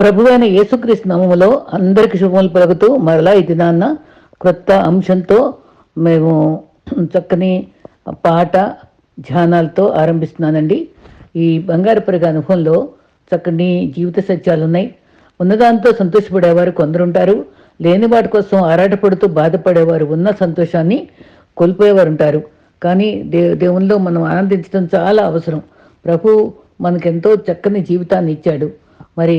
ప్రభువైన యేసుక్రీస్తు నామములో అందరికి శుభములు పలుకుతూ మరలా ఈ దినాన్న క్రొత్త అంశంతో మేము చక్కని పాట ధ్యానాలతో ఆరంభిస్తున్నానండి. ఈ బంగారు పరిగ అనుభవంలో చక్కని జీవిత సత్యాలు ఉన్నాయి. ఉన్నదాంతో సంతోషపడేవారు కొందరుంటారు లేని వాటి కోసం ఆరాటపడుతూ బాధపడేవారు ఉన్న సంతోషాన్ని కోల్పోయేవారు ఉంటారు. కానీ దే దేవునిలో మనం ఆనందించడం చాలా అవసరం. ప్రభు మనకెంతో చక్కని జీవితాన్ని ఇచ్చాడు. మరి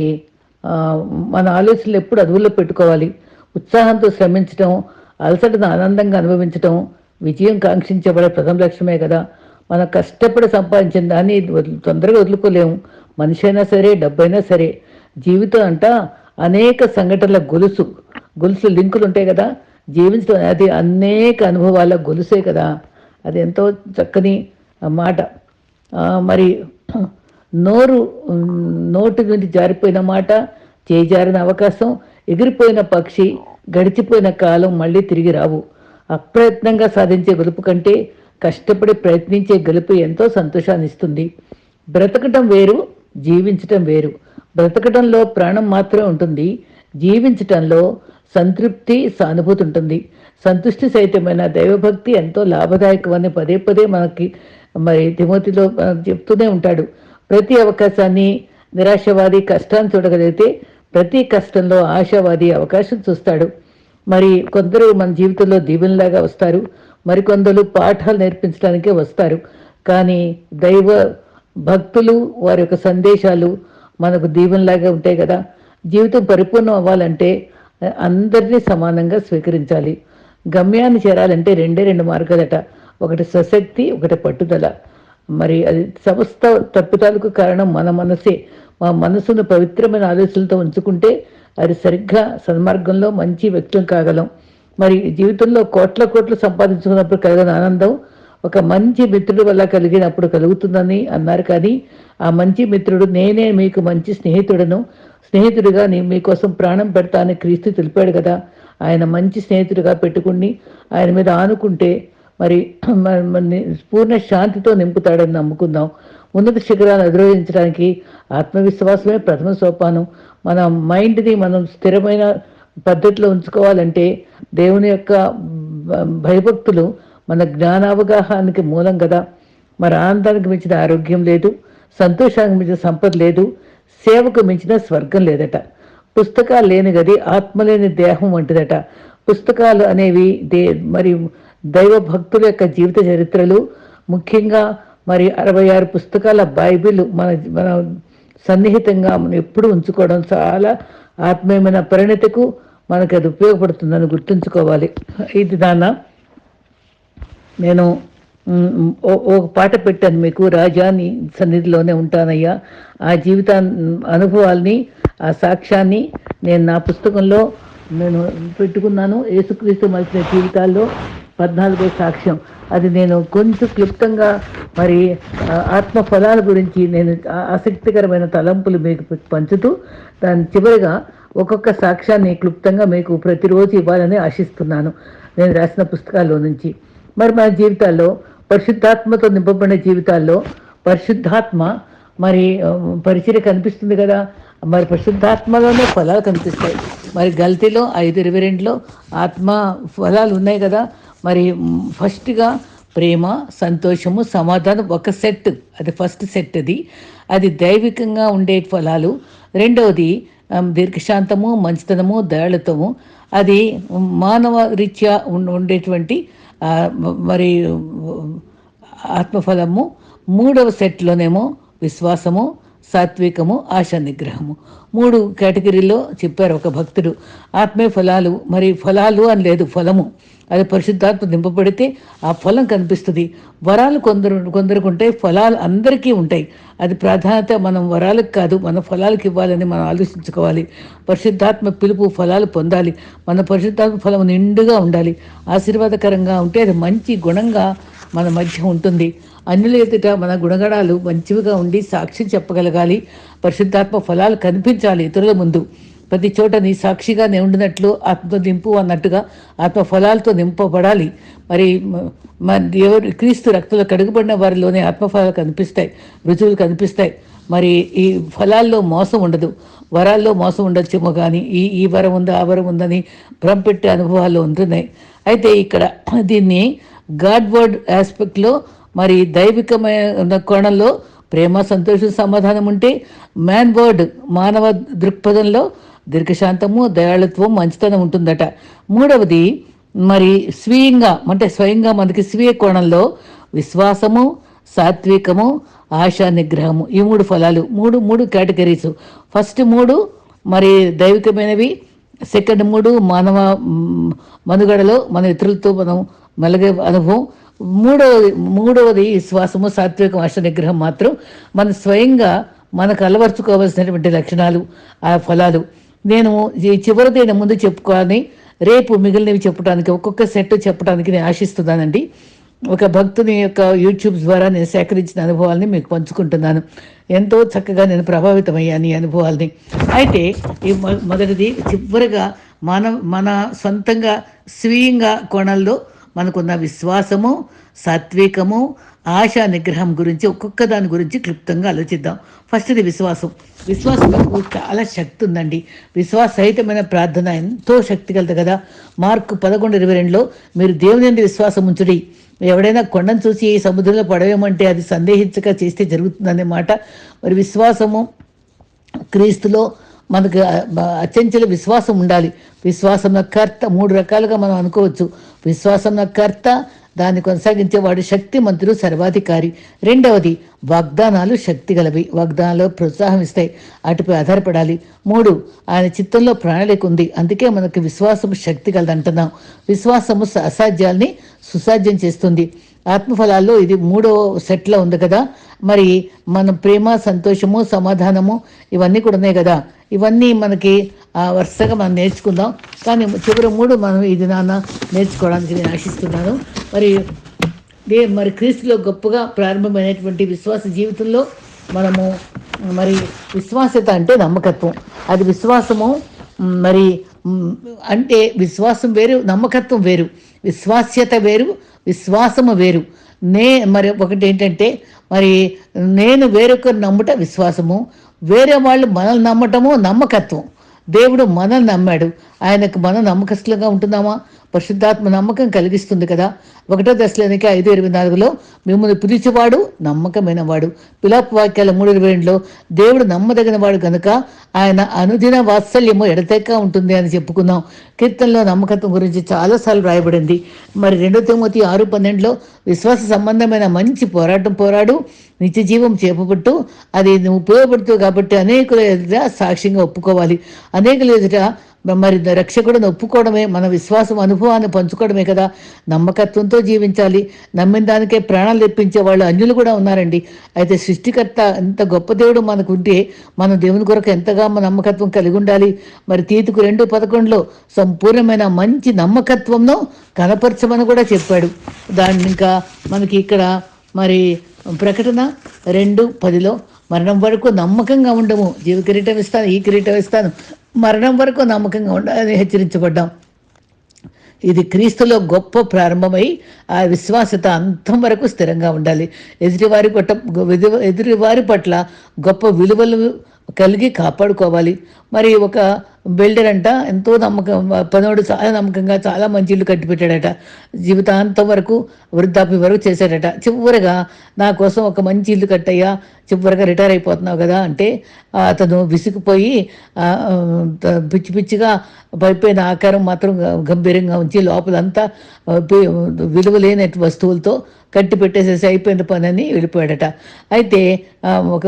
మన ఆలోచనలు ఎప్పుడు అదువులో పెట్టుకోవాలి. ఉత్సాహంతో శ్రమించడం అలసటను ఆనందంగా అనుభవించడం విజయం కాంక్షించబడే ప్రథమ లక్ష్యమే కదా. మనం కష్టపడి సంపాదించిన దాన్ని తొందరగా వదులుకోలేము. మనిషి అయినా సరే డబ్బైనా సరే జీవితం అంట అనేక సంఘటనల గొలుసు. గొలుసు లింకులు ఉంటాయి కదా. జీవించడం అది అనేక అనుభవాల గొలుసే కదా. అది ఎంతో చక్కని మాట. మరి నోరు నోటి నుండి జారిపోయిన మాట చేజారిన అవకాశం ఎగిరిపోయిన పక్షి గడిచిపోయిన కాలం మళ్ళీ తిరిగి రావు. అప్రయత్నంగా సాధించే గెలుపు కంటే కష్టపడి ప్రయత్నించే గెలుపు ఎంతో సంతోషాన్ని ఇస్తుంది. బ్రతకటం వేరు జీవించటం వేరు. బ్రతకటంలో ప్రాణం మాత్రమే ఉంటుంది. జీవించటంలో సంతృప్తి సానుభూతి ఉంటుంది. సంతుష్టి సహితమైన దైవభక్తి ఎంతో లాభదాయకమని పదే పదే మనకి మరి తిమోతిలో చెప్తూనే ఉంటాడు. ప్రతి అవకాశాన్ని నిరాశవాది కష్టాన్ని చూడగలిగితే ప్రతి కష్టంలో ఆశావాది అవకాశం చూస్తాడు. మరి కొందరు మన జీవితంలో దీవెనలాగా వస్తారు. మరికొందరు పాఠాలు నేర్పించడానికే వస్తారు. కానీ దైవ భక్తులు వారి యొక్క సందేశాలు మనకు దీవెనలాగా ఉంటాయి కదా. జీవితం పరిపూర్ణం అవ్వాలంటే అందరినీ సమానంగా స్వీకరించాలి. గమ్యాన్ని చేరాలంటే రెండే రెండు మార్గాలట. ఒకటి సశక్తి ఒకటి పట్టుదల. మరి అది సమస్త తప్పితాలకు కారణం మన మనసే. మా మనసును పవిత్రమైన ఆలోచనలతో ఉంచుకుంటే అది సరిగ్గా సన్మార్గంలో మంచి వ్యక్తం కాగలం. మరి జీవితంలో కోట్ల కోట్లు సంపాదించుకున్నప్పుడు కలిగిన ఆనందం ఒక మంచి మిత్రుడు వల్ల కలిగినప్పుడు కలుగుతుందని అన్నారు. కానీ ఆ మంచి మిత్రుడు నేనే మీకు మంచి స్నేహితుడను. స్నేహితుడిగా నేను మీకోసం ప్రాణం పెడతా అని క్రీస్తు తెలిపాడు కదా. ఆయన మంచి స్నేహితుడిగా పెట్టుకుని ఆయన మీద ఆనుకుంటే మరి మన- పూర్ణ శాంతితో నింపుతాడని నమ్ముకుందాం. ఉన్నత శిఖరాలను అధిరోహించడానికి ఆత్మవిశ్వాసమే ప్రథమ సోపానం. మన మైండ్ని మనం స్థిరమైన పద్ధతిలో ఉంచుకోవాలంటే దేవుని యొక్క భ- భయభక్తులు మన జ్ఞానావగాహానికి మూలం కదా. మరి ఆనందానికి మించిన ఆరోగ్యం లేదు సంతోషానికి మించిన సంపద లేదు సేవకు మించిన స్వర్గం లేదట. పుస్తకాలు లేని గది ఆత్మ లేని దేహం వంటిదట. పుస్తకాలు అనేవి దే మరి దైవ భక్తుల యొక్క జీవిత చరిత్రలు ముఖ్యంగా మరి అరవై ఆరు పుస్తకాల బైబిల్ మన మన సన్నిహితంగా మనం ఎప్పుడు ఉంచుకోవడం చాలా ఆత్మీయమైన పరిణతికు మనకి అది ఉపయోగపడుతుందని గుర్తుంచుకోవాలి. ఇది దాన్న నేను ఓ- ఒక పాట పెట్టాను మీకు రాజాని సన్నిధిలోనే ఉంటానయ్యా. ఆ జీవిత అనుభవాల్ని ఆ సాక్ష్యాన్ని నేను నా పుస్తకంలో నేను పెట్టుకున్నాను. యేసుక్రీస్తు మలిచిన జీవితాల్లో పద్నాలుగో సాక్ష్యం. అది నేను కొంచెం క్లుప్తంగా మరి ఆత్మ ఫలాల గురించి నేను ఆసక్తికరమైన తలంపులు మీకు పంచుతూ దాని చివరిగా ఒక్కొక్క సాక్ష్యాన్ని క్లుప్తంగా మీకు ప్రతిరోజు ఇవ్వాలని ఆశిస్తున్నాను. నేను రాసిన పుస్తకాల్లో నుంచి. మరి మన జీవితాల్లో పరిశుద్ధాత్మతో నింపబడిన జీవితాల్లో పరిశుద్ధాత్మ మరి ఆ, పరిచర్య కనిపిస్తుంది కదా. మరి పరిశుద్ధాత్మలోనే ఫలాలు కనిపిస్తాయి. మరి గల్తీలో ఐదు ఇరవై రెండులో ఆత్మ ఫలాలు ఉన్నాయి కదా. మరి ఫస్ట్గా ప్రేమ సంతోషము సమాధానం ఒక సెట్. అది ఫస్ట్ సెట్ అది. అది దైవికంగా ఉండే ఫలాలు. రెండవది దీర్ఘశాంతము మంచితనము దయాళుతము అది మానవ రీత్యా ఉండేటువంటి మరి ఆత్మఫలము. మూడవ సెట్లోనేమో విశ్వాసము. సాత్వికము ఆశ నిగ్రహము. మూడు కేటగిరీలో చెప్పారు ఒక భక్తుడు. ఆత్మీయ ఫలాలు మరి ఫలాలు అని లేదు ఫలము. అది పరిశుద్ధాత్మ నింపబడితే ఆ ఫలం కనిపిస్తుంది. వరాలు కొందరు కొందరికి ఉంటాయి ఫలాలు అందరికీ ఉంటాయి. అది ప్రాధాన్యత మనం వరాలకు కాదు మన ఫలాలకు ఇవ్వాలని మనం ఆలోచించుకోవాలి. పరిశుద్ధాత్మ పిలుపు ఫలాలు పొందాలి. మన పరిశుద్ధాత్మ ఫలం నిండుగా ఉండాలి. ఆశీర్వాదకరంగా ఉంటే అది మంచి గుణంగా మన మధ్య ఉంటుంది. అన్యుల ఎదుట మన గుణగణాలు మంచివిగా ఉండి సాక్షి చెప్పగలగాలి. పరిశుద్ధాత్మ ఫలాలు కనిపించాలి ఇతరుల ముందు. ప్రతి చోట నీ సాక్షిగా ఉండినట్లు ఆత్మ నింపు అన్నట్టుగా ఆత్మ ఫలాలతో నింపబడాలి. మరి ఎవరు క్రీస్తు రక్తంలో కడుగుబడిన వారిలోనే ఆత్మఫలాలు కనిపిస్తాయి రుజువులు కనిపిస్తాయి. మరి ఈ ఫలాల్లో మోసం ఉండదు. వరాల్లో మోసం ఉండొచ్చేమో కానీ ఈ ఈ వరం ఉందా ఆ వరం ఉందని భ్రమపెట్టే అనుభవాలు ఉంటున్నాయి. అయితే ఇక్కడ దీన్ని గాడ్ వర్డ్ ఆస్పెక్ట్లో మరి దైవికమైన కోణంలో ప్రేమ సంతోషం సమాధానం ఉంటే మ్యాన్ వర్డ్ మానవ దృక్పథంలో దీర్ఘశాంతము దయాళుత్వం మంచితనం ఉంటుందట. మూడవది మరి స్వీయంగా అంటే స్వయంగా మనకి స్వీయ కోణంలో విశ్వాసము సాత్వికము ఆశా నిగ్రహము ఈ మూడు ఫలాలు మూడు మూడు కేటగిరీస్. ఫస్ట్ మూడు మరి దైవికమైనవి. సెకండ్ మూడు మానవ మనుగడలో మన ఇతరులతో మనం మెలగే అనుభవం. మూడవది మూడవది విశ్వాసము సాత్వికం ఆశ నిగ్రహం మాత్రం మన స్వయంగా మనకు అలవర్చుకోవాల్సినటువంటి లక్షణాలు ఆ ఫలాలు. నేను ఈ చివరిది ముందు చెప్పుకోవాలని రేపు మిగిలినవి చెప్పడానికి ఒక్కొక్క సెట్ చెప్పడానికి నేను ఆశిస్తున్నానండి. ఒక భక్తుని యొక్క యూట్యూబ్ ద్వారా నేను సేకరించిన అనుభవాల్ని మీకు పంచుకుంటున్నాను. ఎంతో చక్కగా నేను ప్రభావితమయ్యాను ఈ అనుభవాల్ని. అయితే ఈ మొదటిది చివరిగా మన మన సొంతంగా స్వీయంగా కోణంలో మనకున్న విశ్వాసము సాత్వికము ఆశా నిగ్రహం గురించి ఒక్కొక్క దాని గురించి క్లుప్తంగా ఆలోచిద్దాం. ఫస్ట్ది విశ్వాసం. విశ్వాసం చాలా శక్తి ఉందండి. విశ్వాసహితమైన ప్రార్థన ఎంతో శక్తి కలదు కదా. మార్కు పదకొండు ఇరవై రెండులో మీరు దేవుని విశ్వాసం ఉంచుడి. ఎవడైనా కొండను చూసి ఈ సముద్రంలో పడవేమంటే అది సందేహించక చేస్తే జరుగుతుందనే మాట. మరి విశ్వాసము క్రీస్తులో మనకు అత్యంచల విశ్వాసం ఉండాలి. విశ్వాసం కర్త మూడు రకాలుగా మనం అనుకోవచ్చు. విశ్వాసం కర్త దాన్ని కొనసాగించేవాడు శక్తిమంతుడు సర్వాధికారి. రెండవది వాగ్దానాలు శక్తి గలవి వాగ్దానాలు ప్రోత్సాహం ఇస్తాయి అటుపై ఆధారపడాలి. మూడు ఆయన చిత్తంలో ప్రణాళిక ఉంది. అందుకే మనకు విశ్వాసము శక్తి గలదంటున్నాం విశ్వాసము అసాధ్యాల్ని సుసాధ్యం చేస్తుంది. ఆత్మఫలాల్లో ఇది మూడో సెట్లో ఉంది కదా. మరి మనం ప్రేమ సంతోషము సమాధానము ఇవన్నీ కూడా ఉన్నాయి కదా. ఇవన్నీ మనకి వరుసగా మనం నేర్చుకుందాం. కానీ చివరి మూడు మనం ఇది నాన్న నేర్చుకోవడానికి నేను ఆశిస్తున్నాను. మరి దే మరి క్రీస్తులో గొప్పగా ప్రారంభమైనటువంటి విశ్వాస జీవితంలో మనము మరి విశ్వాసత అంటే నమ్మకత్వం. అది విశ్వాసము మరి అంటే విశ్వాసం వేరు నమ్మకత్వం వేరు. విశ్వాస్యత వేరు విశ్వాసము వేరు. నే మరి ఒకటి ఏంటంటే మరి నేను వేరొకరు నమ్ముట విశ్వాసము. వేరే వాళ్ళు మనల్ని నమ్మటము నమ్మకత్వం. దేవుడు మనల్ని నమ్మాడు. ఆయనకు మన నమ్మకస్తులుగా ఉంటున్నామా? పరిశుద్ధాత్మ నమ్మకం కలిగిస్తుంది కదా. ఒకటో దశలోనికి ఐదు ఇరవై నాలుగులో మిమ్మల్ని పిలిచేవాడు నమ్మకమైన వాడు పిలాపు వాక్యాల మూడు ఇరవై రెండులో దేవుడు నమ్మదగిన వాడు కనుక ఆయన అనుదిన వాత్సల్యము ఎడతెక్క ఉంటుంది అని చెప్పుకున్నాం. కీర్తనలో నమ్మకత్వం గురించి చాలాసార్లు రాయబడింది. మరి రెండో తొమ్మిది ఆరు పన్నెండులో విశ్వాస సంబంధమైన మంచి పోరాటం పోరాడు నిత్య జీవం చేపబట్టు అది నువ్వు కాబట్టి అనేకుల ఎదుట సాక్ష్యంగా ఒప్పుకోవాలి. అనేకుల ఎదుట మరి రక్షకుడిని ఒప్పుకోవడమే మన విశ్వాసం అనుభవాన్ని పంచుకోవడమే కదా. నమ్మకత్వంతో జీవించాలి. నమ్మిన దానికే ప్రాణాలు తెప్పించే వాళ్ళు అన్యులు కూడా ఉన్నారండి. అయితే సృష్టికర్త ఎంత గొప్ప దేవుడు మనకు ఉంటే మనం దేవుని కొరకు ఎంతగా మన నమ్మకత్వం కలిగి ఉండాలి. మరి తీతుకు రెండు పదకొండులో సంపూర్ణమైన మంచి నమ్మకత్వంను కనపరచమని కూడా చెప్పాడు. దాన్ని ఇంకా మనకి ఇక్కడ మరి ప్రకటన రెండు పదిలో మరణం వరకు నమ్మకంగా ఉండము. జీవ కిరీటం ఇస్తాను ఈ కిరీటం ఇస్తాను. మరణం వరకు నమ్మకంగా ఉండాలని హెచ్చరించబడ్డాం. ఇది క్రీస్తులో గొప్ప ప్రారంభమై ఆ విశ్వాసత అంతం వరకు స్థిరంగా ఉండాలి. ఎదుటివారి పట్ల ఎదు- ఎదుటివారి పట్ల గొప్ప విలువలు కలిగి కాపాడుకోవాలి. మరి ఒక బిల్డర్ అంట. ఎంతో నమ్మకం పనోడు చాలా నమ్మకంగా చాలా మంచి ఇల్లు కట్టిపెట్టాడట జీవితాంతం వరకు వృద్ధాప్య వరకు చేశాడట. చివరిగా నా కోసం ఒక మంచి ఇల్లు కట్టయ్యా చివరిగా రిటైర్ అయిపోతున్నావు కదా అంటే అతను విసిగిపోయి పిచ్చి పిచ్చిగా పైపోయిన ఆకారం మాత్రం గంభీరంగా ఉంచి లోపలంతా విలువ లేని వస్తువులతో కట్టి పెట్టేసేసి అయిపోయిన పని అని వెళ్ళిపోయాడట. అయితే ఒక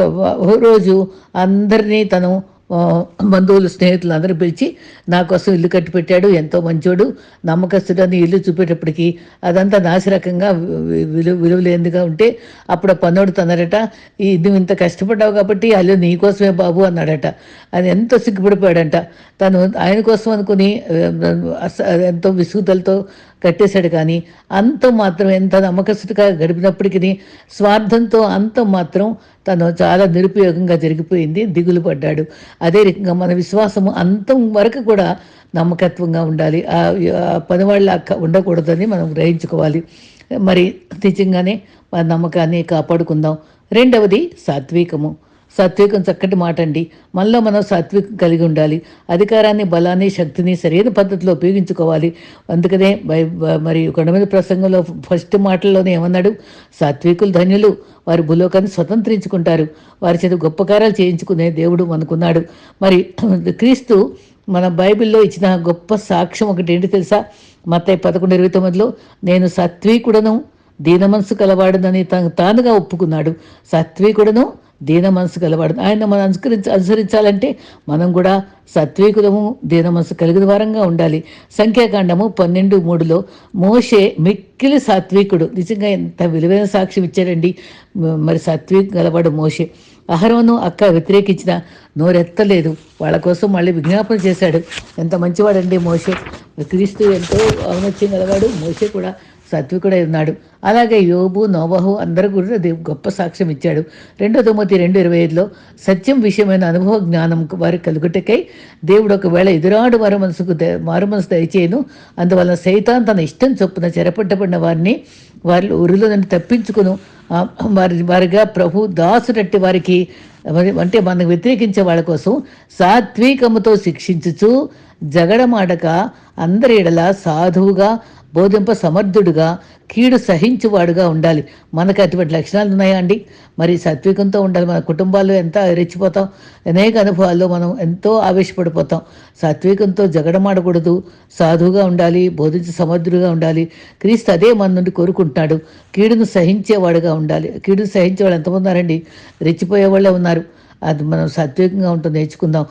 రోజు అందరినీ తను బంధువులు స్నేహితులు అందరూ పిలిచి నా కోసం ఇల్లు కట్టి పెట్టాడు ఎంతో మంచోడు నమ్మకస్తుడని ఇల్లు చూపేటప్పటికి అదంతా నాసిరకంగా వి- విలువ విలువలేనిదిగా ఉంటే అప్పుడు పన్నోడు తన్నారట ఈ నువ్వు ఇంత కష్టపడ్డావు కాబట్టి అల్లు నీ కోసమే బాబు అన్నాడట. అది ఎంతో సిగ్గుపడిపోయాడంట. తను ఆయన కోసం అనుకుని ఎంతో విసుగుదలతో కట్టేశాడు కానీ అంతం మాత్రం ఎంత నమ్మకస్తుగా గడిపినప్పటికీ స్వార్థంతో అంతం మాత్రం తను చాలా నిరుపయోగంగా జరిగిపోయింది దిగులు పడ్డాడు. అదే రకంగా మన విశ్వాసము అంతం వరకు కూడా నమ్మకత్వంగా ఉండాలి. ఆ పనివాళ్ళ ఉండకూడదని మనం గ్రహించుకోవాలి. మరి నిజంగానే మన నమ్మకాన్ని కాపాడుకుందాం. రెండవది సాత్వికము. సాత్వికం చక్కటి మాట అండి మనలో మనం సాత్వికం కలిగి ఉండాలి. అధికారాన్ని బలాన్ని శక్తిని సరైన పద్ధతిలో ఉపయోగించుకోవాలి. అందుకనే మరి కొండ ప్రసంగంలో ఫస్ట్ మాటల్లోనే ఏమన్నాడు? సాత్వికులు ధన్యులు. వారి భూలోకాన్ని స్వతంత్రించుకుంటారు. వారి చేత గొప్ప కార్యాలు చేయించుకునే దేవుడు మనకున్నాడు. మరి క్రీస్తు మన బైబిల్లో ఇచ్చిన గొప్ప సాక్ష్యం ఒకటి ఏంటి తెలుసా? మత్తయి పదకొండు ఇరవై తొమ్మిదిలో నేను సాత్వికుడను దీన మనసు తాను తను తానుగా ఒప్పుకున్నాడు. సాత్వికుడను దీన మనసు కలవాడు ఆయన మనం అనుసరించి అనుసరించాలంటే మనం కూడా సత్వీకులము దీన మనసు కలిగిన వారంగా ఉండాలి. సంఖ్యాకాండము పన్నెండు మూడులో మోషే మిక్కిలి సాత్వికుడు. నిజంగా ఎంత విలువైన సాక్ష్యం ఇచ్చాడండి. మరి సత్వీ గలవాడు మోషే. అహరోను అక్క వ్యతిరేకించిన నోరెత్తలేదు. వాళ్ళ కోసం మళ్ళీ విజ్ఞాపన చేశాడు. ఎంత మంచివాడండి మోషే. క్రీస్తు ఎంతో ఔన్నత్యం గలవాడు. మోషే కూడా సాత్వికుడై ఉన్నాడు. అలాగే యోబు నోబహు అందరూ కూడా గొప్ప సాక్ష్యం ఇచ్చాడు. రెండో తొమ్మిది రెండు ఇరవై ఐదులో సత్యం విషయమైన అనుభవ జ్ఞానం వారి కలుగుటకై దేవుడు ఒకవేళ ఎదురాడు మారు మనసుకు మారు మనసు దయచేయను అందువలన సైతాన్ తన ఇష్టం చొప్పున చెరపట్టబడిన వారిని వారి ఊరిలో నుండి తప్పించుకును వారి వారిగా ప్రభు దాసునట్టి వారికి అంటే మనకు వ్యతిరేకించే వాళ్ళ కోసం సాత్వికముతో శిక్షించుచు జగడమాడక అందరి ఎడల సాధువుగా బోధింప సమర్థుడుగా కీడు సహించువాడుగా ఉండాలి. మనకు అటువంటి లక్షణాలు ఉన్నాయా అండి? మరి సాత్వికంతో ఉండాలి. మన కుటుంబాల్లో ఎంత రెచ్చిపోతాం అనేక అనుభవాల్లో మనం ఎంతో ఆవేశపడిపోతాం. సాత్వికంతో జగడమాడకూడదు. సాధువుగా ఉండాలి. బోధించి సమర్థుడుగా ఉండాలి. క్రీస్తు అదే మన నుండి కోరుకుంటున్నాడు. కీడును సహించేవాడుగా ఉండాలి. కీడును సహించేవాడు ఎంతమంది ఉన్నారండి? రెచ్చిపోయే వాళ్ళే ఉన్నారు. అది మనం సాత్వికంగా ఉంటుంది నేర్చుకుందాం.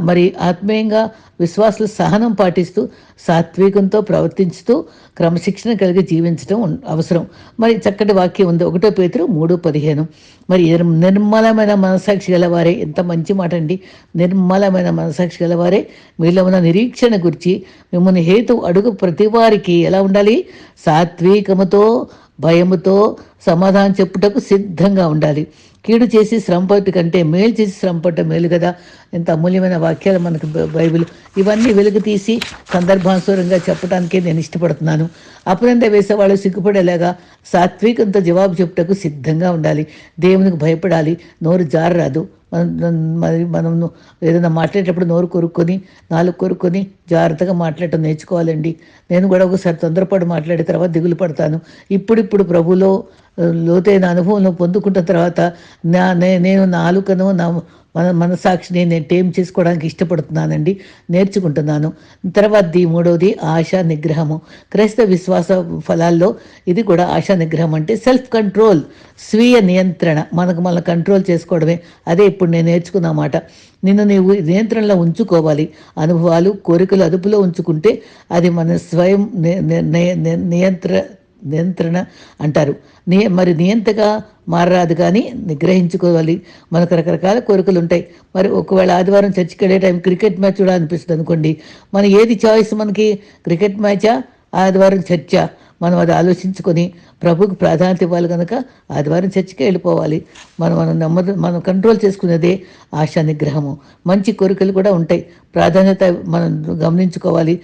మరి ఆత్మీయంగా విశ్వాసులు సహనం పాటిస్తూ సాత్వికంతో ప్రవర్తించుతూ క్రమశిక్షణ కలిగి జీవించడం అవసరం. మరి చక్కటి వాక్యం ఉంది. ఒకటో పేతురు మూడు పదిహేను. మరి నిర్మలమైన మనసాక్షి గలవారే. ఎంత మంచి మాట అండి నిర్మలమైన మనసాక్షి గలవారే. మీలో ఉన్న నిరీక్షణ గురించి మిమ్మల్ని హేతు అడుగు ప్రతి వారికి ఎలా ఉండాలి? సాత్వికముతో భయముతో సమాధానం చెప్పుటకు సిద్ధంగా ఉండాలి. కీడు చేసి శ్రమపట్టు కంటే మేలు చేసి శ్రమపట్ట మేలు కదా. ఎంత అమూల్యమైన వాక్యాలు మనకు బైబిల్. ఇవన్నీ వెలుగు తీసి సందర్భానుసారంగా చెప్పడానికే నేను ఇష్టపడుతున్నాను. అపనంద వేసేవాళ్ళు సిగ్గుపడేలాగా సాత్వికంతో జవాబు చెప్పుటకు సిద్ధంగా ఉండాలి. దేవునికి భయపడాలి. నోరు జారరాదు. మనం మరి మనం ఏదైనా మాట్లాడేటప్పుడు నోరు కొరుక్కొని నాలుగు కొరుక్కొని జాగ్రత్తగా మాట్లాడటం నేర్చుకోవాలండి. నేను కూడా ఒకసారి తొందరపాటు మాట్లాడే తర్వాత దిగులు పడతాను. ఇప్పుడిప్పుడు ప్రభులో లోతైన అనుభవం పొందుకున్న తర్వాత నా నే- నేను నాలుకను నా మన మనసాక్షిని నేను టేమ్ చేసుకోవడానికి ఇష్టపడుతున్నానండి నేర్చుకుంటున్నాను. తర్వాత ది మూడవది ఆశా నిగ్రహము. క్రైస్తవ విశ్వాస ఫలాల్లో ఇది కూడా ఆశా నిగ్రహం అంటే సెల్ఫ్ కంట్రోల్ స్వీయ నియంత్రణ మనకు మన కంట్రోల్ చేసుకోవడమే. అదే ఇప్పుడు నేను నేర్చుకున్న మాట. నిన్ను నీవు నియంత్రణలో ఉంచుకోవాలి. అనుభవాలు కోరికలు అదుపులో ఉంచుకుంటే అది మన స్వయం ని- నియంత్ర నియంత్రణ అంటారు. నియ మరి నియంతగా మారరాదు కానీ నిగ్రహించుకోవాలి. మనకు రకరకాల కోరికలు ఉంటాయి. మరి ఒకవేళ ఆదివారం చర్చికి వెళ్ళే టైం క్రికెట్ మ్యాచ్ చూడాలనిపిస్తుంది అనుకోండి మన ఏది చాయిస్ మనకి క్రికెట్ మ్యాచా ఆదివారం చర్చా? మనం అది ఆలోచించుకొని ప్రభుకు ప్రాధాన్యత ఇవ్వాలి కనుక ఆదివారం చర్చికి వెళ్ళిపోవాలి. మనం మనం నమ్మదు మనం కంట్రోల్ చేసుకునేదే ఆశా నిగ్రహము. మంచి కోరికలు కూడా ఉంటాయి. ప్రాధాన్యత మనం గమనించుకోవాలి.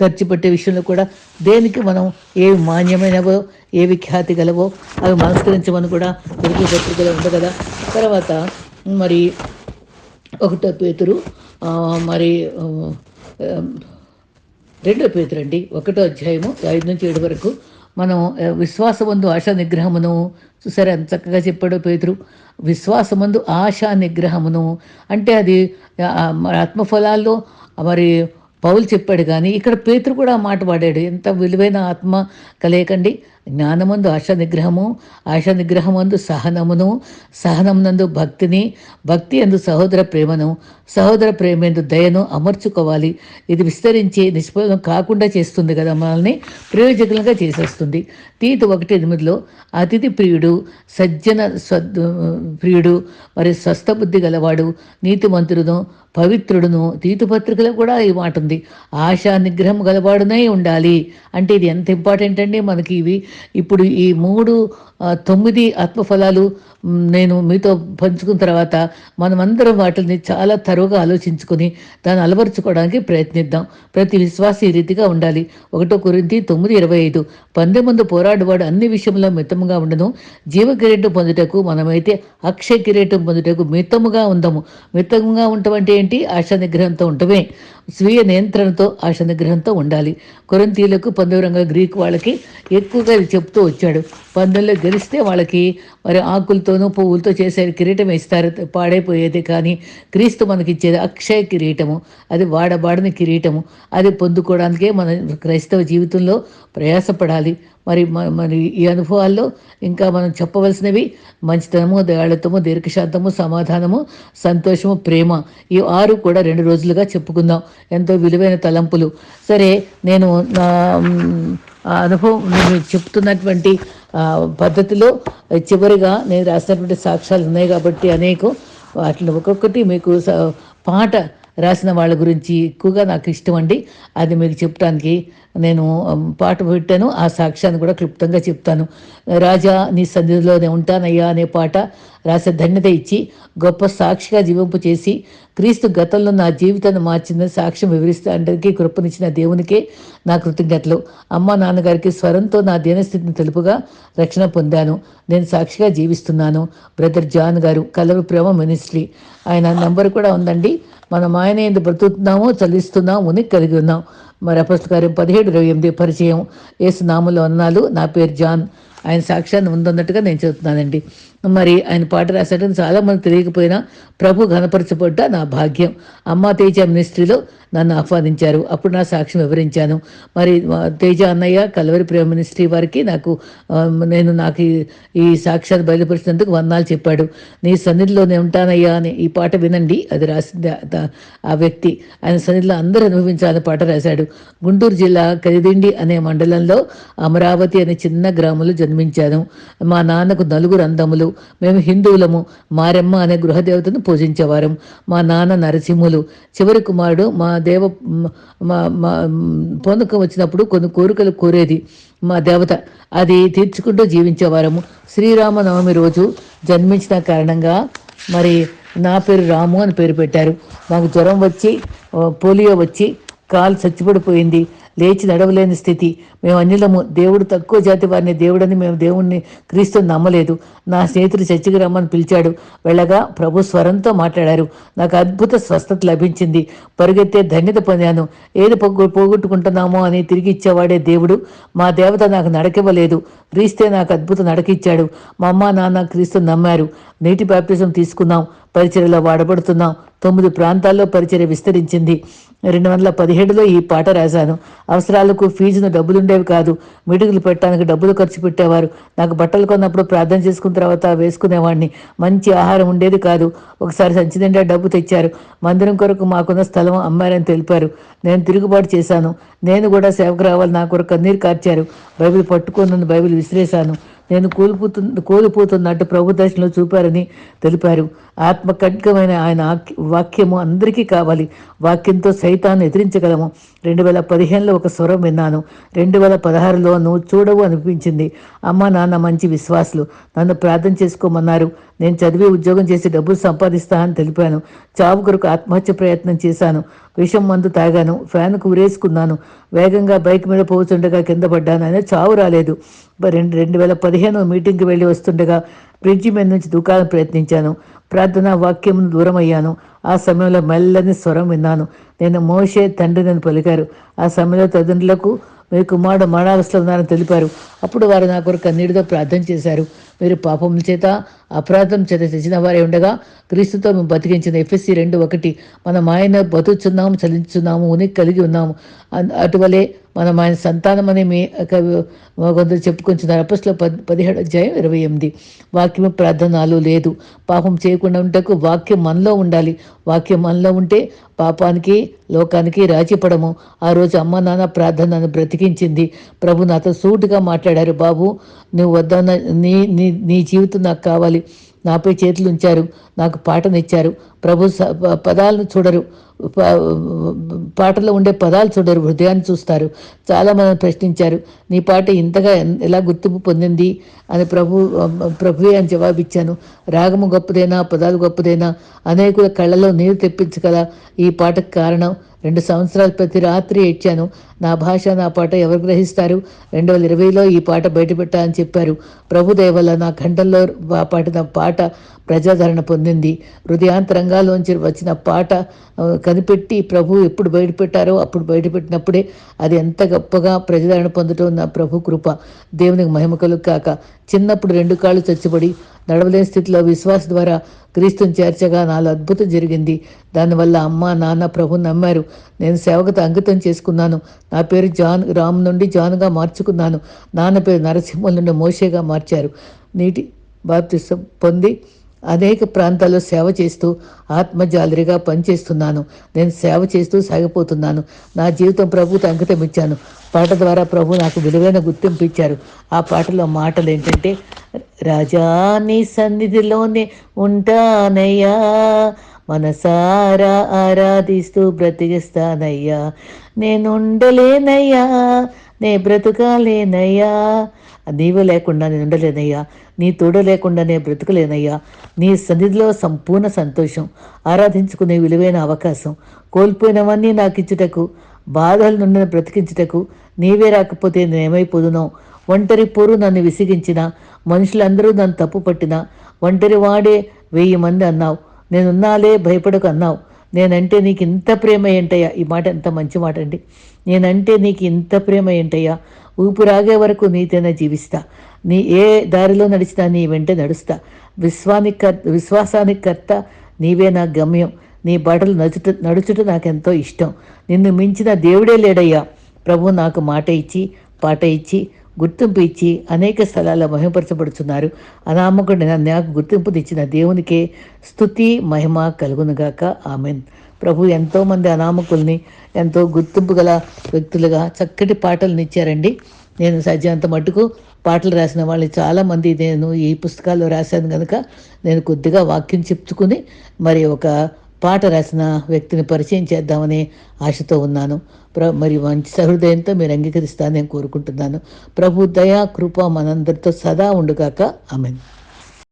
ఖర్చు పెట్టే విషయంలో కూడా దేనికి మనం ఏవి మాన్యమైనవో ఏవి ఖ్యాతి గలవో అవి మనస్కరించమని కూడా తెలుగు పత్రికలో ఉంది కదా. తర్వాత మరి ఒకటో పేతురు మరి రెండో పేతురండి ఒకటో అధ్యాయము ఐదు నుంచి ఏడు వరకు. మనం విశ్వాసమందు ఆశా నిగ్రహమును చూసారా ఎంత చక్కగా చెప్పాడో పేతురు? విశ్వాసమందు ఆశా నిగ్రహమును. అంటే అది ఆత్మఫలాల్లో మరి పౌలు చెప్పాడు కానీ ఇక్కడ పేతురు కూడా మాట వాడాడు. ఎంత విలువైన ఆత్మ కలయకండి. జ్ఞానమందు ఆశా నిగ్రహము ఆశా నిగ్రహమందు సహనమును సహనమునందు భక్తిని భక్తి అందు సహోదర ప్రేమను సహోదర ప్రేమేందు దయను అమర్చుకోవాలి. ఇది విస్తరించి నిష్ఫలం కాకుండా చేస్తుంది కదా మనల్ని ప్రయోజకులుగా చేసేస్తుంది. తీతు ఒకటి ఎనిమిదిలో అతిథి ప్రియుడు సజ్జన స్వద్ ప్రియుడు మరి స్వస్థ బుద్ధి గలవాడు నీతిమంతుడును పవిత్రుడును. తీతు పత్రికలో కూడా ఈ మాట ఉంది. ఆశా నిగ్రహం గలవాడునే ఉండాలి. అంటే ఇది ఎంత ఇంపార్టెంట్ అండి మనకి ఇవి. ఇప్పుడు ఈ మూడు తొమ్మిది ఆత్మఫలాలు నేను మీతో పంచుకున్న తర్వాత మనమందరం వాటిని చాలా తరువుగా ఆలోచించుకొని దాన్ని అలవరుచుకోవడానికి ప్రయత్నిద్దాం. ప్రతి విశ్వాస ఈ రీతిగా ఉండాలి. ఒకటో కొరింతి తొమ్మిది ఇరవై ఐదు. పందె ముందు పోరాడువాడు అన్ని విషయంలో మితముగా ఉండను. జీవ కిరీటం పొందుటకు మనమైతే అక్షయ కిరీటం పొందుటకు మితముగా ఉందము. మితంగా ఉండటం అంటే ఏంటి? ఆశా నిగ్రహంతో ఉండటమే స్వీయ నియంత్రణతో ఆశ నిగ్రహంతో ఉండాలి. కొరంతీలకు పందెవరంగా గ్రీక్ వాళ్ళకి ఎక్కువగా చెప్తూ వచ్చాడు. పందెంలో గెలిస్తే వాళ్ళకి మరి ఆకులతోనూ పువ్వులతో చేసే కిరీటం ఇస్తారు. పాడైపోయేది కానీ క్రీస్తు మనకి ఇచ్చేది అక్షయ కిరీటము. అది వాడబాడని కిరీటము. అది పొందుకోవడానికే మన క్రైస్తవ జీవితంలో ప్రయాసపడాలి. మరి మరి ఈ అనుభవాల్లో ఇంకా మనం చెప్పవలసినవి మంచితనము దయాళత్వము దీర్ఘశాంతము సమాధానము సంతోషము ప్రేమ. ఈ ఆరు కూడా రెండు రోజులుగా చెప్పుకుందాం. ఎంతో విలువైన తలంపులు. సరే నేను నా అనుభవం నేను చెప్తున్నటువంటి పద్ధతిలో చివరిగా నేను రాసినటువంటి సాక్ష్యాలు ఉన్నాయి కాబట్టి అనేకం. వాటిని ఒక్కొక్కటి మీకు స- పాట రాసిన వాళ్ళ గురించి ఎక్కువగా నాకు ఇష్టం అండి. అది మీకు చెప్పడానికి నేను పాట పెట్టాను. ఆ సాక్ష్యాన్ని కూడా క్లుప్తంగా చెప్తాను. రాజా నీ సన్నిధిలోనే ఉంటానయ్యా అనే పాట రాసే ధన్యత ఇచ్చి గొప్ప సాక్షిగా జీవింపు చేసి క్రీస్తు గతంలో నా జీవితాన్ని మార్చిన సాక్ష్యం వివరిస్తానికి కృపనిచ్చిన దేవునికే నా కృతజ్ఞతలు. అమ్మ నాన్నగారికి స్వరంతో నా దీనస్థితిని తెలుపుగా రక్షణ పొందాను. నేను సాక్షిగా జీవిస్తున్నాను. బ్రదర్ జాన్ గారు కలవ ప్రేమ మినిస్ట్రీ. ఆయన నంబర్ కూడా ఉందండి. మనం ఆయన ఎందుకు బ్రతుకుతున్నామో చలిస్తున్నాము ఉనికి కలిగి ఉన్నాం. మరి అపస్తు కార్యం పదిహేడు ఇరవై ఎనిమిది పరిచయం. ఏసు నామలో అన్నాలు నా పేరు జాన్. ఆయన సాక్ష్యాన్ని ఉందన్నట్టుగా నేను చెబుతున్నానండి. మరి ఆయన పాట రాసేటప్పుడు చాలామంది తెలియకపోయినా ప్రభు ఘనపరచబడ్డ నా భాగ్యం. అమ్మ తేజ మినిస్ట్రీలో నన్ను ఆహ్వానించారు. అప్పుడు నా సాక్ష్యం వివరించాను. మరి తేజ అన్నయ్య కలవరి ప్రేమ మినిస్ట్రీ వారికి నాకు నేను నాకు ఈ- సాక్ష్యాన్ని బయలుపరిచినందుకు వందాలు చెప్పాడు. నీ సన్నిధిలోనే ఉంటానయ్యా అని ఈ పాట వినండి. అది రాసింది ఆ- దా- ఆ వ్యక్తి. ఆయన సన్నిధిలో అందరూ అనుభవించాలని పాట రాశాడు. గుంటూరు జిల్లా కలిదిండి అనే మండలంలో అమరావతి అనే చిన్న గ్రామంలో జన్మించాను. మా నాన్నకు నలుగురు అందములు మేము హిందువులము. మారెమ్మ అనే గృహదేవతను పూజించేవారం. మా నాన్న నరసింహులు. చివరి కుమారుడు మా దేవ మా మా పొందకం వచ్చినప్పుడు కొన్ని కోరికలు కోరేది మా దేవత. అది తీర్చుకుంటూ జీవించేవారము శ్రీరామనవమి రోజు జన్మించిన కారణంగా మరి నా పేరు రాము అని పేరు పెట్టారు. నాకు జ్వరం వచ్చి పోలియో వచ్చి కాలు చచ్చిపడిపోయింది. లేచి నడవలేని స్థితి. మేము అన్యులము దేవుడు తక్కువ జాతి వారిని దేవుడని మేము దేవుణ్ణి క్రీస్తుని నమ్మలేదు. నా స్నేహితుడు చర్చికి రమ్మని పిలిచాడు. వెళ్ళగా ప్రభు స్వరంతో మాట్లాడారు. నాకు అద్భుత స్వస్థత లభించింది. పరుగెత్తే ధన్యత పొందాను. ఏది పొగ్గు పోగొట్టుకుంటున్నామో అని తిరిగి ఇచ్చేవాడే దేవుడు మా దేవత నాకు నడకివ్వలేదు. క్రీస్తే నాకు అద్భుత నడకిచ్చాడు. మా అమ్మ నాన్న క్రీస్తు నమ్మారు. నీటి బాప్తిజం తీసుకున్నాం. పరిచర్యలో వాడబడుతున్నాం. తొమ్మిది ప్రాంతాల్లో పరిచర్య విస్తరించింది. రెండు వందల పదిహేడులో ఈ పాట రాశాను. అవసరాలకు ఫీజును డబ్బులుండేవి కాదు. మీటింగులు పెట్టడానికి డబ్బులు ఖర్చు పెట్టేవారు. నాకు బట్టలు కొన్నప్పుడు ప్రార్థన చేసుకున్న తర్వాత వేసుకునేవాడిని మంచి ఆహారం ఉండేది కాదు. ఒకసారి సంచి నిండా డబ్బు తెచ్చారు. మందిరం కొరకు మాకున్న స్థలం అమ్మారని తెలిపారు. నేను తిరుగుబాటు చేశాను. నేను కూడా సేవకు రావాలి. నా కొరకు కన్నీరు కార్చారు. బైబిల్ పట్టుకొని బైబిల్ విసిరేశాను. నేను కోల్పోతున్న కోల్పోతున్నట్టు ప్రభు దర్శనంలో చూపారని తెలిపారు. ఆత్మకడ్గమైన ఆయన వాక్యము అందరికీ కావాలి. వాక్యంతో సైతాన్ని ఎదిరించగలము. రెండు వేల పదిహేనులో ఒక స్వరం విన్నాను. రెండు వేల పదహారులో నువ్వు చూడవు అనిపించింది. అమ్మ నాన్న మంచి విశ్వాసులు. నన్ను ప్రార్థన చేసుకోమన్నారు. నేను చదివి ఉద్యోగం చేసి డబ్బులు సంపాదిస్తా అని తెలిపాను. చావు కొరకు ఆత్మహత్య ప్రయత్నం చేశాను. విషం మందు తాగాను. ఫ్యాన్కు ఉరేసుకున్నాను వేగంగా బైక్ మీద పోతుండగా కింద పడ్డాను. అయినా చావు రాలేదు. రెండు రెండు వేల పదిహేను మీటింగ్కి వెళ్ళి వస్తుండగా ఫ్రిడ్జ్ మీద నుంచి దుకాణం ప్రయత్నించాను. ప్రార్థన వాక్యం దూరం అయ్యాను ఆ సమయంలో మెల్లని స్వరం విన్నాను. నేను మోషే తండ్రి నన్ను పలికారు. ఆ సమయంలో తల్లిదండ్రులకు మీ కుమారుడు మరణావస్థలో ఉన్నారని తెలిపారు. అప్పుడు వారు నా కొరకు కన్నీటితో ప్రార్థన చేశారు. మీరు పాపం చేత అపరాధం చేత తెచ్చిన వారే ఉండగా క్రీస్తుతో మేము బతికించిన ఎఫ్ఎస్సి రెండు ఒకటి మనం ఆయన బతుకుచున్నాము చలించున్నాము ఉనికి కలిగి ఉన్నాము. అటువలే మనం ఆయన సంతానం అని మీ కొందరు చెప్పుకొంచున్నారు. అపస్లో పది పదిహేడు అధ్యాయం ఇరవై ఎనిమిది. వాక్యం ప్రార్థనలు లేదు. పాపం చేయకుండా ఉంటకు వాక్యం మనలో ఉండాలి. వాక్యం మనలో ఉంటే పాపానికి లోకానికి రాచిపడము ఆ రోజు అమ్మ నాన్న ప్రార్థన బ్రతికించింది. ప్రభు నాతో సూటుగా మాట్లాడారు. బాబు నువ్వు వద్ద నీ నీ నీ జీవితం నాకు కావాలి. నాపై చేతులు ఉంచారు. నాకు పాటనిచ్చారు. ప్రభు స- పదాలను చూడరు. పాటలో ఉండే పదాలు చూడరు. హృదయాన్ని చూస్తారు. చాలామంది ప్రశ్నించారు. నీ పాట ఇంతగా ఎలా గుర్తింపు పొందింది? అని ప్రభు ప్రభువే అని జవాబిచ్చాను. రాగము గొప్పదేనా? పదాలు గొప్పదేనా? అనేకుల కళ్ళలో నీరు తెప్పించగల ఈ పాటకు కారణం. రెండు సంవత్సరాలు ప్రతి రాత్రి ఏడ్చాను. నా భాష నా పాట ఎవరు గ్రహిస్తారు? రెండు వేల ఇరవైలో ఈ పాట బయటపెట్టా అని చెప్పారు. ప్రభుదేవ వల్ల నా కంఠంలో పాడిన పాట ప్రజాదరణ పొందింది. హృదయాంతరంగాలోంచి వచ్చిన పాట కనిపెట్టి ప్రభు ఎప్పుడు బయటపెట్టారో అప్పుడు బయటపెట్టినప్పుడే అది ఎంత గొప్పగా ప్రజాదరణ పొందటం నా ప్రభు కృప. దేవునికి మహిమ కాక చిన్నప్పుడు రెండు కాళ్ళు చచ్చిబడి నడవలేని స్థితిలో విశ్వాస ద్వారా క్రీస్తుని చేర్చగా నాలో అద్భుతం జరిగింది. దానివల్ల అమ్మ నాన్న ప్రభు నమ్మారు. నేను సేవకత అంకితం చేసుకున్నాను. నా పేరు జాన్ రామ్ నుండి జాన్గా మార్చుకున్నాను. నాన్న పేరు నరసింహం నుండి మోషేగా మార్చారు. నీటి బాప్తిసం పొంది అనేక ప్రాంతాల్లో సేవ చేస్తూ ఆత్మజాలరిగా పనిచేస్తున్నాను. నేను సేవ చేస్తూ సాగిపోతున్నాను. నా జీవితం ప్రభుత్వ అంకితం ఇచ్చాను. పాట ద్వారా ప్రభు నాకు విలువైన గుర్తింపు ఇచ్చారు. ఆ పాటలో మాటలు ఏంటంటే రాజాని సన్నిధిలోనే ఉంటానయ్యా. మనసారా ఆరాధిస్తూ బ్రతికిస్తానయ్యా. నేను ఉండలేనయ్యా నే బ్రతకాలేనయ్యా. నీవు లేకుండా నేను ఉండలేనయ్యా. నీ తోడ లేకుండా నేను బ్రతకలేనయ్యా. నీ సన్నిధిలో సంపూర్ణ సంతోషం ఆరాధించుకునే విలువైన అవకాశం కోల్పోయినవన్నీ నాకు ఇచ్చుటకు బాధల నుండి బ్రతికించుటకు నీవే రాకపోతే నేనేమైపోదునో? ఒంటరి పోరు నన్ను విసిగించిన మనుషులందరూ నన్ను తప్పు పట్టిన ఒంటరి వాడే వెయ్యి మంది అన్నావు. నేనున్నాలే భయపడకు అన్నావు. నేనంటే నీకు ఇంత ప్రేమ ఏంటయ్యా? ఈ మాట ఎంత మంచి మాట అండి నేనంటే నీకు ఇంత ప్రేమ ఏంటయ్యా? ఊపిరాగే వరకు నీతోనే జీవిస్తా. నీ ఏ దారిలో నడిచినా నీ వెంట నడుస్తా. విశ్వానికి కర్త విశ్వాసానికి కర్త నీవే నా గమ్యం. నీ బటలు నడుచుట నడుచుట నాకెంతో ఇష్టం. నిన్ను మించిన దేవుడే లేడయ్యా. ప్రభు నాకు మాట ఇచ్చి పాట ఇచ్చి గుర్తింపు ఇచ్చి అనేక స్థలాల్లో మహిమపరచబడుతున్నారు అనామకుడిన నాకు గుర్తింపు తెచ్చిన దేవునికే స్థుతి మహిమ కలుగునుగాక ఆమెన్. ప్రభు ఎంతోమంది అనామకుల్ని ఎంతో గుర్తింపు గల వ్యక్తులుగా చక్కటి పాటలను ఇచ్చారండి. నేను సాధ్యంత మటుకు పాటలు రాసిన వాళ్ళు చాలామంది నేను ఈ పుస్తకాల్లో రాశాను కనుక నేను కొద్దిగా వాక్యం చెప్పుకుని మరి ఒక పాట రాసిన వ్యక్తిని పరిచయం చేద్దామనే ఆశతో ఉన్నాను. ప్ర మరి మంచి సహృదయంతో మీరు అంగీకరిస్తానని కోరుకుంటున్నాను. ప్రభు దయా కృప మనందరితో సదా ఉండుగాక. ఆమెను.